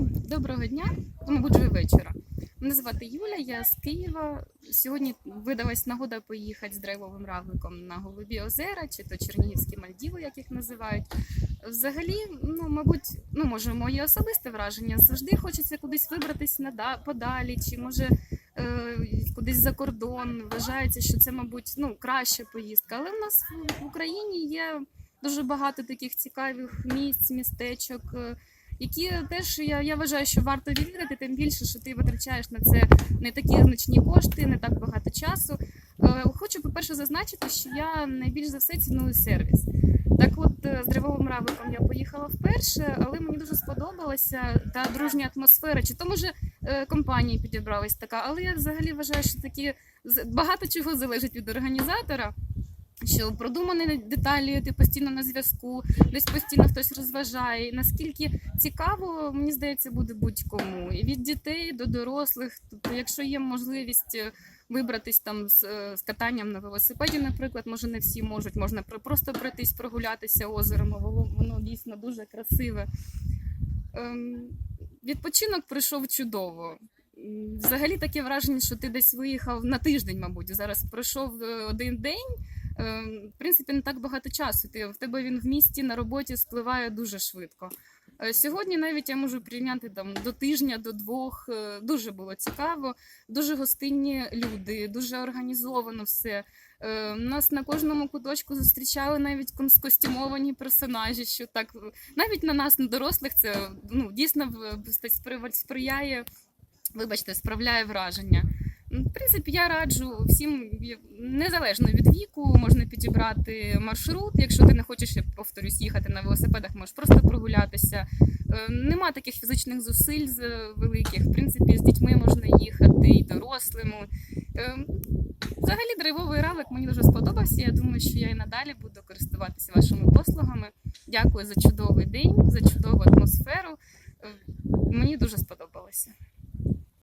Доброго дня, ну, мабуть, вже вечора. Мене звати Юля, я з Києва. Сьогодні видалась нагода поїхати з драйвовим равликом на Голубі озера, чи то Чернігівські Мальдіви, як їх називають. Взагалі, ну, мабуть, ну, може, моє особисте враження. Завжди хочеться кудись вибратись нада- подалі, чи може е, кудись за кордон. Вважається, що це, мабуть, ну, краща поїздка. Але в нас в Україні є дуже багато таких цікавих місць, містечок. Які теж я, я вважаю, що варто відвідати, тим більше, що ти витрачаєш на це не такі значні кошти, не так багато часу. Е, Хочу, по-перше, зазначити, що я найбільш за все ціную сервіс. Так от е, з драйвовим равликом я поїхала вперше, але мені дуже сподобалася та дружня атмосфера. Чи то може е, компанія підібралась така, але я взагалі вважаю, що такі багато чого залежить від організатора. Що продумані деталі, ти постійно на зв'язку, десь постійно хтось розважає. І наскільки цікаво, мені здається, буде будь-кому. І від дітей до дорослих. Тобто, якщо є можливість е, вибратись там з, е, з катанням на велосипеді, наприклад, може не всі можуть, можна просто пройтись, прогулятися озером, воно, дійсно дуже красиве. Ем, відпочинок пройшов чудово. Взагалі таке враження, що ти десь виїхав на тиждень, мабуть. Зараз пройшов е, один день. Ем, В принципі, не так багато часу. Ти в тебе він в місті на роботі спливає дуже швидко. Е, Сьогодні навіть я можу прийняти там до тижня, до двох. Е, Дуже було цікаво, дуже гостинні люди, дуже організовано все. Е, Нас на кожному куточку зустрічали навіть скостюмовані персонажі, що так навіть на нас, на дорослих, це ну дійсно сприяє, вибачте, справляє враження. В принципі, я раджу всім незалежно від віку, можна підібрати маршрут. Якщо ти не хочеш, я повторюсь, їхати на велосипедах, можеш просто прогулятися. Е, Нема таких фізичних зусиль з- великих. В принципі, з дітьми можна їхати і дорослим. Е, Взагалі, драйвовий равлик мені дуже сподобався. Я думаю, що я і надалі буду користуватися вашими послугами. Дякую за чудовий день, за чудову атмосферу. Е, Мені дуже сподобалося.